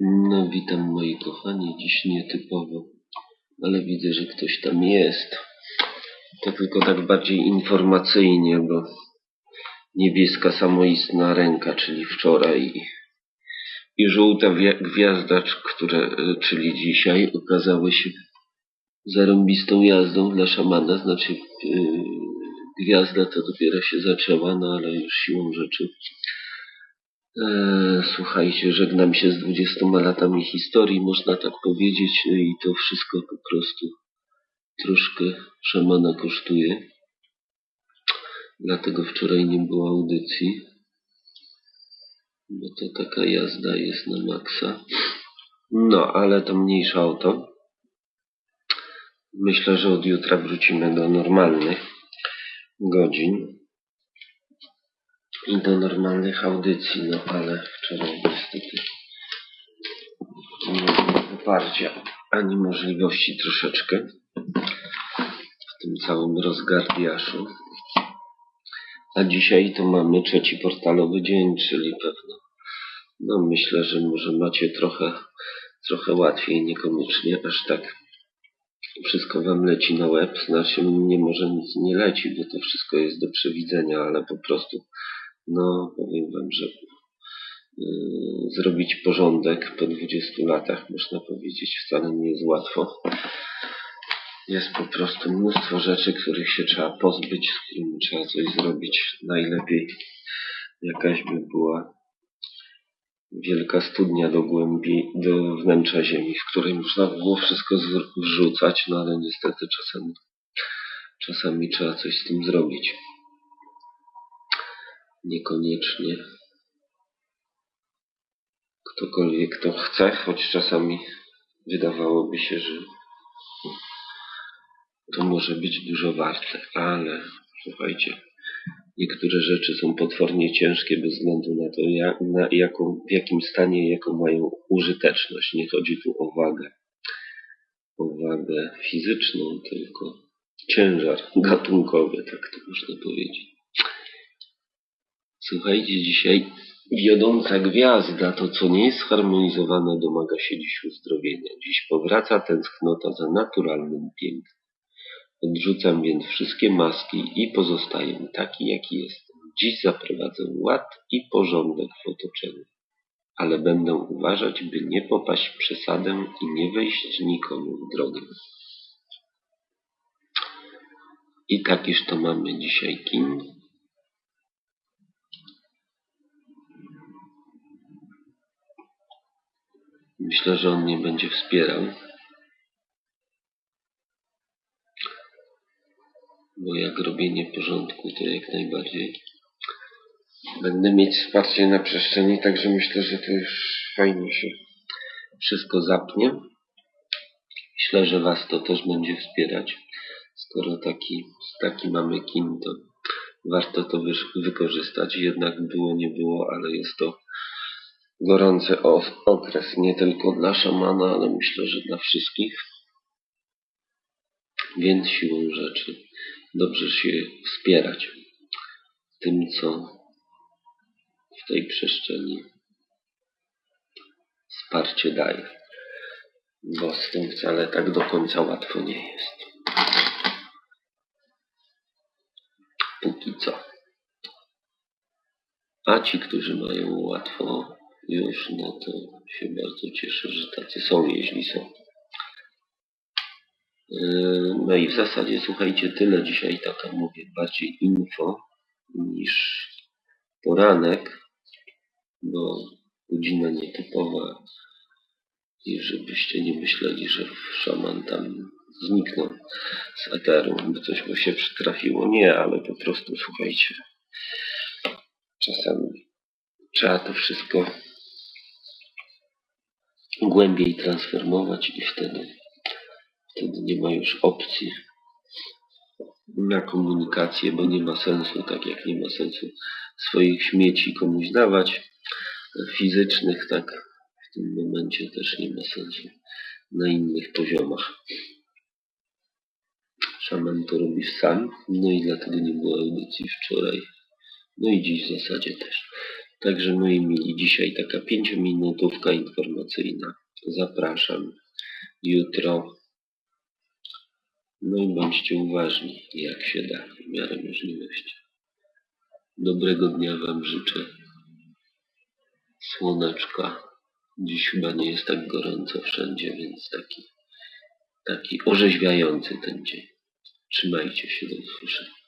No, witam moi kochani. Dziś nietypowo, ale widzę, że ktoś tam jest. To tylko tak bardziej informacyjnie, bo niebieska samoistna ręka, czyli wczoraj i żółta wi- gwiazda, które, e, czyli dzisiaj, okazały się zarąbistą jazdą dla szamana. Znaczy, yy, gwiazda to dopiero się zaczęła, no ale już siłą rzeczy. Eee, słuchajcie, żegnam się z 20 latami historii, można tak powiedzieć, no i to wszystko po prostu troszkę szamana kosztuje. Dlatego wczoraj nie było audycji, bo to taka jazda jest na maksa. No, ale to mniejsza o to. Myślę, że od jutra wrócimy do normalnych godzin i do normalnych audycji, no ale wczoraj niestety nie było poparcia ani możliwości troszeczkę w tym całym rozgardiaszu. A dzisiaj to mamy trzeci portalowy dzień, czyli pewno, no myślę, że może macie trochę, trochę łatwiej, niekoniecznie aż tak wszystko wam leci na łeb, znaczy nie może nic nie leci, bo to wszystko jest do przewidzenia, ale po prostu, no powiem wam, że yy, zrobić porządek po 20 latach, można powiedzieć, wcale nie jest łatwo. Jest po prostu mnóstwo rzeczy, których się trzeba pozbyć, z którymi trzeba coś zrobić. Najlepiej jakaś by była wielka studnia do głębi, do wnętrza ziemi, w której można by było wszystko wrzucać, no ale niestety czasami, czasami trzeba coś z tym zrobić. Niekoniecznie ktokolwiek to chce, choć czasami wydawałoby się, że to może być dużo warte, ale słuchajcie, niektóre rzeczy są potwornie ciężkie bez względu na to, jak, na jaką, w jakim stanie, jaką mają użyteczność. Nie chodzi tu o wagę, o wagę fizyczną, tylko ciężar gatunkowy, tak to można powiedzieć. Słuchajcie, dzisiaj wiodąca gwiazda, to co nie jest zharmonizowane, domaga się dziś uzdrowienia. Dziś powraca tęsknota za naturalnym pięknem. Odrzucam więc wszystkie maski i pozostaję taki, jaki jestem. Dziś zaprowadzę ład i porządek w otoczeniu, ale będę uważać, by nie popaść w przesadę i nie wejść nikomu w drogę. I takiż to mamy dzisiaj kin. Myślę, że on mnie będzie wspierał. bo jak robienie porządku to jak najbardziej będę mieć wsparcie na przestrzeni, także myślę, że to już fajnie się wszystko zapnie. Myślę, że Was to też będzie wspierać. Skoro taki, taki mamy kin, to warto to wykorzystać. Jednak było, nie było, ale jest to gorący okres, nie tylko dla szamana, ale myślę, że dla wszystkich. Więc siłą rzeczy dobrze się wspierać tym, co w tej przestrzeni wsparcie daje. Bo z tym wcale tak do końca łatwo nie jest. Póki co. A ci, którzy mają łatwo już, no to się bardzo cieszę, że tacy są, jeśli są. Yy, No i w zasadzie słuchajcie, tyle dzisiaj taka mówię, bardziej info niż poranek, bo godzina nietypowa i żebyście nie myśleli, że szaman tam zniknął z eteru, by coś mu się przytrafiło. Nie, ale po prostu słuchajcie, czasami trzeba to wszystko głębiej transformować i wtedy Wtedy nie ma już opcji na komunikację, bo nie ma sensu, tak jak nie ma sensu swoich śmieci komuś dawać, fizycznych, tak w tym momencie też nie ma sensu na innych poziomach. Szaman to robi sam, no i dlatego nie było audycji wczoraj, no i dziś w zasadzie też. Także moi mili, dzisiaj taka pięciominutówka informacyjna. Zapraszam jutro. No i bądźcie uważni, jak się da, w miarę możliwości. Dobrego dnia Wam życzę. Słoneczka. Dziś chyba nie jest tak gorąco wszędzie, więc taki, taki orzeźwiający ten dzień. Trzymajcie się do usłyszenia.